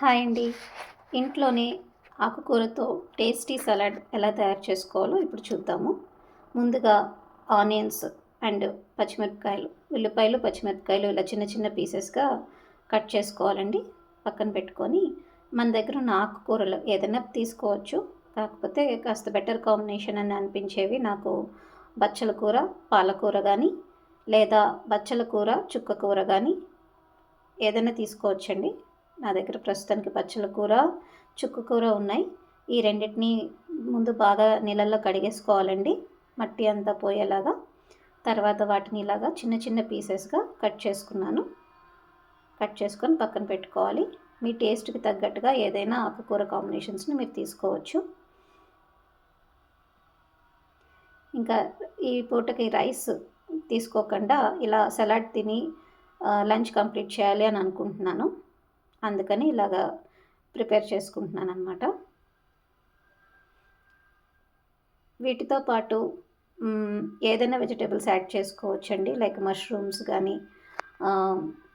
Hi అండి. ఇంట్లోనే ఆకుకూరతో tasty salad ఎలా తయారు చేసుకోవాలో ఇప్పుడు చూద్దాము. ముందుగా ఆనియన్స్ అండ్ పచ్చిమిరపకాయలు ఉల్లిపాయలు పచ్చిమిరపకాయలు ఇలా చిన్న చిన్న పీసెస్గా కట్ చేసుకోవాలండి. పక్కన పెట్టుకొని మన దగ్గర ఉన్న ఆకుకూరలు ఏదైనా తీసుకోవచ్చు. కాకపోతే కాస్త బెటర్ కాంబినేషన్ అని అనిపించేవి నాకు బచ్చల కూర పాలకూర కానీ లేదా బచ్చల కూర చుక్క కూర కానీ ఏదైనా తీసుకోవచ్చండి. నా దగ్గర ప్రస్తుతానికి పచ్చల కూర చుక్కు కూర ఉన్నాయి. ఈ రెండింటిని ముందు బాగా నీళ్ళల్లో కడిగేసుకోవాలండి. మట్టి అంతా పోయేలాగా. తర్వాత వాటిని ఇలాగా చిన్న చిన్న పీసెస్గా కట్ చేసుకున్నాను. కట్ చేసుకొని పక్కన పెట్టుకోవాలి. మీ టేస్ట్కి తగ్గట్టుగా ఏదైనా ఆకుకూర కాంబినేషన్స్ని మీరు తీసుకోవచ్చు. ఇంకా ఈ పూటకి రైస్ తీసుకోకుండా ఇలా సలాడ్ తిని లంచ్ కంప్లీట్ చేయాలి అని అనుకుంటున్నాను. అందుకని ఇలాగా ప్రిపేర్ చేసుకుంటున్నాను అనమాట వీటితో పాటు ఏదైనా వెజిటేబుల్స్ యాడ్ చేసుకోవచ్చండి. లైక్ మష్రూమ్స్ కానీ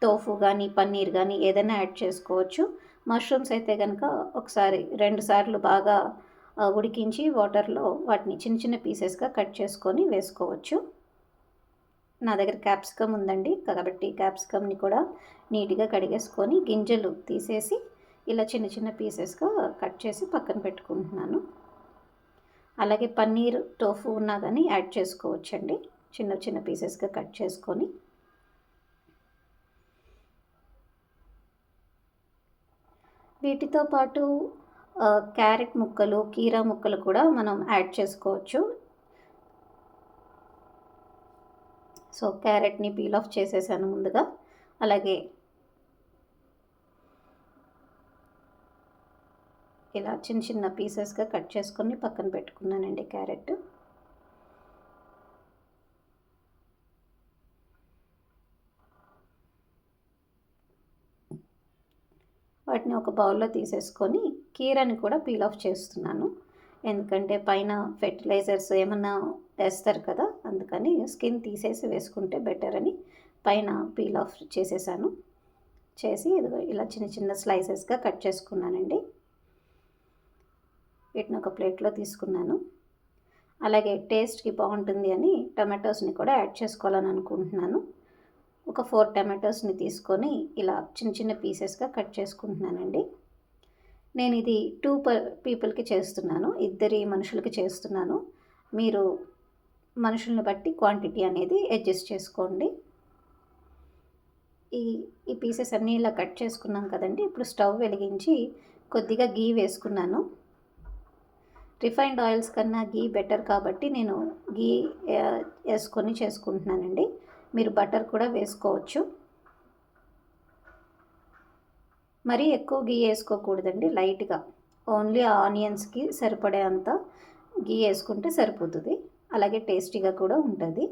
టోఫు కానీ పన్నీర్ కానీ ఏదైనా యాడ్ చేసుకోవచ్చు. మష్రూమ్స్ అయితే కనుక ఒకసారి రెండు సార్లు బాగా ఉడికించి వాటర్లో వాటిని చిన్న చిన్న పీసెస్గా కట్ చేసుకొని వేసుకోవచ్చు. నా దగ్గర క్యాప్సికమ్ ఉందండి. కాబట్టి క్యాప్సికమ్ని కూడా నీట్గా కడిగేసుకొని గింజలు తీసేసి ఇలా చిన్న చిన్న పీసెస్గా కట్ చేసి పక్కన పెట్టుకుంటున్నాను. అలాగే పన్నీర్ టోఫు ఉన్నా కానీ యాడ్ చేసుకోవచ్చండి. చిన్న చిన్న పీసెస్గా కట్ చేసుకొని. వీటితో పాటు క్యారెట్ ముక్కలు కీరా ముక్కలు కూడా మనం యాడ్ చేసుకోవచ్చు. సో క్యారెట్ని పీల్ ఆఫ్ చేసేసాను ముందుగా. అలాగే ఇలా చిన్న చిన్న పీసెస్గా కట్ చేసుకొని పక్కన పెట్టుకున్నానండి క్యారెట్. వాటిని ఒక బౌల్లో తీసేసుకొని కీరని కూడా పీల్ ఆఫ్ చేస్తున్నాను. ఎందుకంటే పైన ఫెర్టిలైజర్స్ ఏమన్నా వేస్తారు కదా అందుకని స్కిన్ తీసేసి వేసుకుంటే బెటర్ అని పైన పీల్ ఆఫ్ చేసేసాను. చేసి ఇలా చిన్న చిన్న స్లైసెస్గా కట్ చేసుకున్నానండి. వీటిని ఒక ప్లేట్లో తీసుకున్నాను. అలాగే టేస్ట్కి బాగుంటుంది అని టమాటోస్ని కూడా యాడ్ చేసుకోవాలని అనుకుంటున్నాను. ఒక ఫోర్ టమాటోస్ని తీసుకొని ఇలా చిన్న చిన్న పీసెస్గా కట్ చేసుకుంటున్నానండి. నేను ఇది టూ పీపుల్కి చేస్తున్నాను ఇద్దరి మనుషులకి చేస్తున్నాను. మీరు మనుషుల్ని బట్టి క్వాంటిటీ అనేది అడ్జస్ట్ చేసుకోండి. ఈ ఈ పీసెస్ అన్నీ ఇలా కట్ చేసుకున్నాం కదండి. ఇప్పుడు స్టవ్ వెలిగించి కొద్దిగా గీ వేసుకున్నాను. రిఫైన్డ్ ఆయిల్స్ కన్నా గీ బెటర్ కాబట్టి నేను గీ వేసుకొని చేసుకుంటున్నానండి. మీరు బటర్ కూడా వేసుకోవచ్చు. మరీ ఎక్కువ గీ వేసుకోకూడదండి లైట్గా. ఓన్లీ ఆనియన్స్కి సరిపడే అంత గీ వేసుకుంటే సరిపోతుంది. అలాగే టేస్టీగా కూడా ఉంటుంది.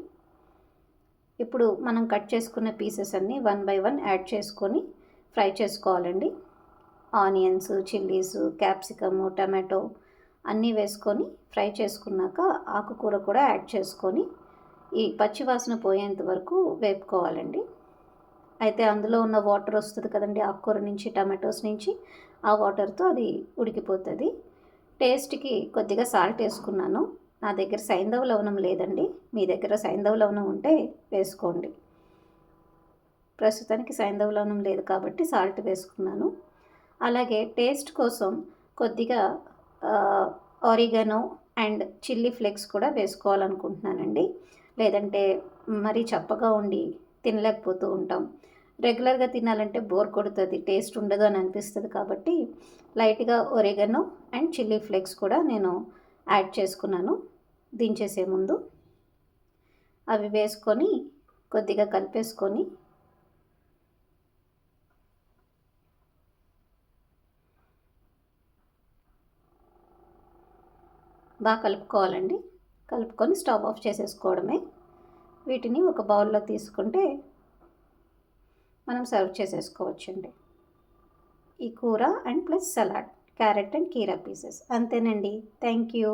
ఇప్పుడు మనం కట్ చేసుకున్న పీసెస్ అన్నీ వన్ బై వన్ యాడ్ చేసుకొని ఫ్రై చేసుకోవాలండి. ఆనియన్స్ చిల్లీస్ క్యాప్సికమ్ టమాటో అన్నీ వేసుకొని ఫ్రై చేసుకున్నాక ఆకుకూర కూడా యాడ్ చేసుకొని ఈ పచ్చివాసన పోయేంత వరకు వేపుకోవాలండి. అయితే అందులో ఉన్న వాటర్ వస్తుంది కదండి ఆకుకూర నుంచి టమాటోస్ నుంచి ఆ వాటర్తో అది ఉడికిపోతుంది. టేస్ట్కి కొద్దిగా సాల్ట్ వేసుకున్నాను. నా దగ్గర సైంధవ లవణం లేదండి. మీ దగ్గర సైంధవ లవణం ఉంటే వేసుకోండి. ప్రస్తుతానికి సైంధవ లవణం లేదు కాబట్టి సాల్ట్ వేసుకున్నాను. అలాగే టేస్ట్ కోసం కొద్దిగా ఆరిగనో అండ్ చిల్లీ ఫ్లేక్స్ కూడా వేసుకోవాలనుకుంటున్నానండి. లేదంటే మరీ చప్పగా ఉండి తినలేకపోతూ ఉంటాం. రెగ్యులర్గా తినాలంటే బోర్ కొడుతుంది టేస్ట్ ఉండదు అని అనిపిస్తుంది కాబట్టి లైట్గా ఒరిగనో అండ్ చిల్లీ ఫ్లేక్స్ కూడా నేను యాడ్ చేసుకున్నాను. దించేసే ముందు అవి వేసుకొని కొద్దిగా కలిపేసుకొని బాగా కలుపుకోవాలండి. కలుపుకొని స్టవ్ ఆఫ్ చేసేసుకోవడమే. వీటిని ఒక బౌల్లో తీసుకుంటే మనం సర్వ్ చేసేసుకోవచ్చండి. ఈ కూర and plus salad carrot and కీరా పీసెస్. అంతేనండి. Thank you.